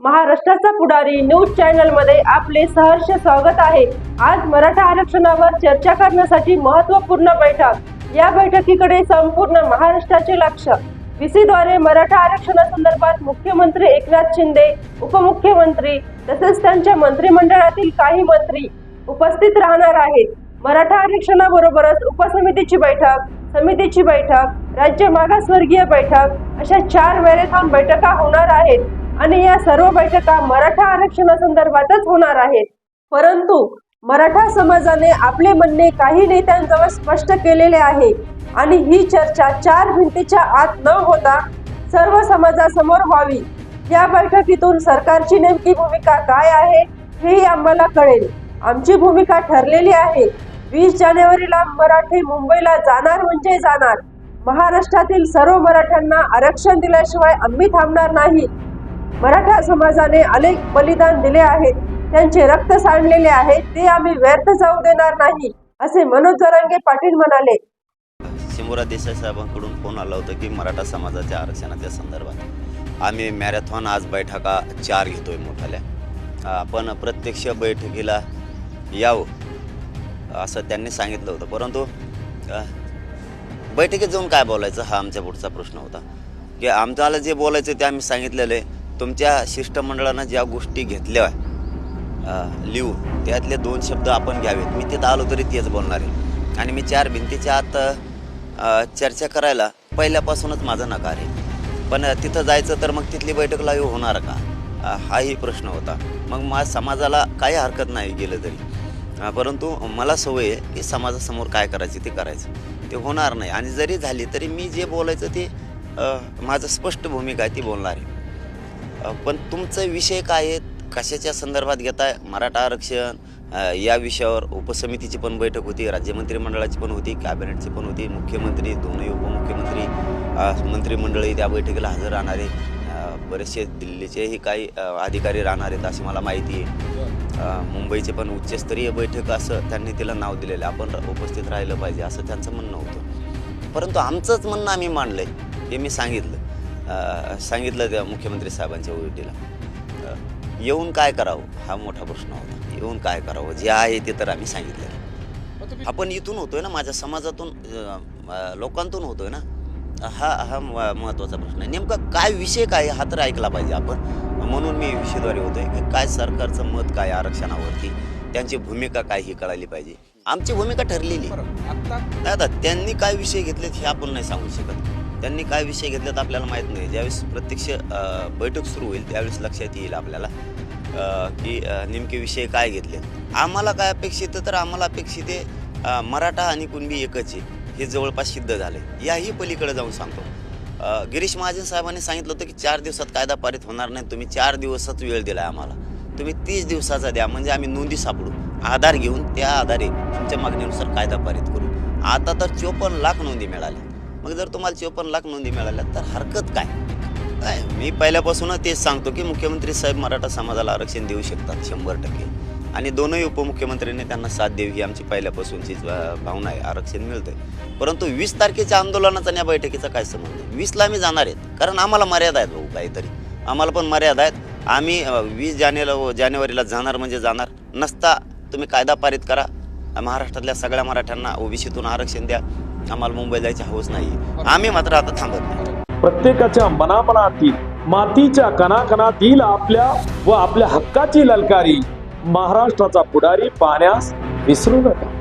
महाराष्ट्राचा पुढारी न्यूज चॅनलमध्ये आपले सहर्ष स्वागत आहे. आज मराठा आरक्षणावर चर्चा करण्यासाठी महत्त्वपूर्ण बैठक. या बैठकीकडे संपूर्ण महाराष्ट्राचे लक्ष. VC द्वारे मराठा आरक्षणासंदर्भात मुख्यमंत्री एकनाथ शिंदे उपमुख्यमंत्री तसेच त्यांच्या मंत्रिमंडळातील काही मंत्री उपस्थित राहणार आहेत. मराठा आरक्षणाबरोबरच उपसमितीची बैठक समितीची बैठक राज्य मागासवर्गीय बैठक अशा चार मॅरेथॉन बैठका होणार आहेत. आणि या सर्व बैठका मराठा आरक्षणासंदर्भातच होणार आहेत. परंतु मराठा समाजाने आपले म्हणणे काही नेत्यांजवळ स्पष्ट केलेले आहे. आणि ही चर्चा चार भिंतीच्या आत न होता सर्व समाजासमोर व्हावी. या बैठकीतून सरकारची नेमकी भूमिका काय आहे हेही आम्हाला कळेल. आमची भूमिका ठरलेली आहे. वीस जानेवारीला मराठी मुंबईला जाणार म्हणजे जाणार. महाराष्ट्रातील सर्व मराठ्यांना आरक्षण दिल्याशिवाय आम्ही थांबणार नाही. मराठा समाजाने अनेक बलिदान दिले आहेत. त्यांचे रक्त सांडलेले आहे. ते आम्ही व्यर्थ जाऊ देणार नाही असे मनोज जरांगे पाटील म्हणाले. शिमुरा देसाई साहेबांकडून फोन आला होता की मराठा समाजाच्या आरक्षणाच्या संदर्भात आम्ही मॅरेथॉन आज बैठका चार घेतोय मोठाल्या. आपण प्रत्यक्ष बैठकीला यावं असं त्यांनी सांगितलं होतं. परंतु बैठकीत जाऊन काय बोलायचं हा आमच्या पुढचा प्रश्न होता. की आमच्याला जे बोलायचं ते आम्ही सांगितलेलं आहे. तुमच्या शिष्टमंडळानं ज्या गोष्टी घेतल्या लिहू त्यातले दोन शब्द आपण घ्यावेत. मी तिथं आलो तरी तेच बोलणार आहे. आणि मी चार भिंतीच्या आत चर्चा करायला पहिल्यापासूनच माझा नकार आहे. पण तिथं जायचं तर मग तिथली बैठक लाईव्ह होणार का? हाही प्रश्न होता. मग मा समाजाला काही हरकत नाही गेलं तरी. परंतु मला सवय आहे की समाजासमोर काय करायचं ते करायचं. ते होणार नाही. आणि जरी झाली तरी मी जे बोलायचं ते माझं स्पष्ट भूमिका आहे ती बोलणार आहे. पण तुमचा विषय काय आहे कशाच्या संदर्भात घेताय? मराठा आरक्षण या विषयावर उपसमितीची पण बैठक होती राज्य मंत्रिमंडळाची पण होती कॅबिनेटची पण होती मुख्यमंत्री दोन्ही उपमुख्यमंत्री मंत्रिमंडळही त्या बैठकीला हजर राहणारे बरेचसे दिल्लीचेही काही अधिकारी राहणार आहेत अशी मला माहिती आहे. मुंबईचे पण उच्चस्तरीय बैठक असं त्यांनी तिला नाव दिलेलं आहे. आपण उपस्थित राहिलं पाहिजे असं त्यांचं म्हणणं होतं. परंतु आमचंच म्हणणं आम्ही मांडलं आहे हे मी सांगितलं. सांगितलं त्या मुख्यमंत्री साहेबांच्या अ, येऊन काय करावं? हा मोठा प्रश्न होता. येऊन काय करावं? जे आहे ते तर आम्ही सांगितलं आपण इथून होतोय ना माझ्या समाजातून लोकांतून होतोय ना हा हा महत्त्वाचा प्रश्न आहे. नेमका काय विषय काय हा तर ऐकला पाहिजे आपण. म्हणून मी विषयद्वारे होतोय की काय सरकारचं मत काय आरक्षणावरती त्यांची भूमिका काय ही कळाली पाहिजे. आमची भूमिका ठरलेली आता त्यांनी काय विषय घेतलेत हे आपण नाही सांगू शकत. त्यांनी काय विषय घेतल्यात आपल्याला माहीत नाही. ज्यावेळेस प्रत्यक्ष बैठक सुरू होईल त्यावेळेस लक्षात येईल आपल्याला की नेमके विषय काय घेतले आम्हाला काय अपेक्षित तर आम्हाला अपेक्षित आहे मराठा आणि कुणबी एकच आहे. हे जवळपास सिद्ध झाले याही पलीकडे जाऊन सांगतो. गिरीश महाजन साहेबांनी सांगितलं होतं की चार दिवसात कायदा पारित होणार नाही. तुम्ही चार दिवसात वेळ दिला आम्हाला. तुम्ही तीस दिवसाचा द्या. म्हणजे आम्ही नोंदी सापडू. आधार घेऊन त्या आधारे तुमच्या मागणीनुसार कायदा पारित करू. आता तर चोपन्न लाख नोंदी मिळाल्या. मग जर तुम्हाला चोपन्न लाख नोंदी मिळाल्या तर हरकत काय? काय मी पहिल्यापासूनच तेच सांगतो की मुख्यमंत्री साहेब मराठा समाजाला आरक्षण देऊ शकतात शंभर टक्के. आणि दोनही उपमुख्यमंत्र्यांनी त्यांना साथ देवी ही आमची पहिल्यापासूनची भावना आहे आरक्षण मिळतंय. परंतु वीस तारखेच्या आंदोलनाचा आणि या बैठकीचा काय संबंध? वीसला आम्ही जाणार आहेत कारण आम्हाला मर्यादा आहेत भाऊ काहीतरी. आम्हाला पण मर्यादा आहेत. आम्ही वीस जानेला जानेवारीला जाणार म्हणजे जाणार. नसता तुम्ही कायदा पारित करा. महाराष्ट्रातल्या सगळ्या मराठ्यांना ओबीसीतून आरक्षण द्या. आम्हाला मुंबई जायची हवस नाही. आम्ही मात्र आता थांबत नाही. प्रत्येकाच्या मनामनातील मातीच्या कणाकणातील आपल्या व आपल्या हक्काची ललकारी महाराष्ट्राचा पुढारी पाहण्यास विसरू नका.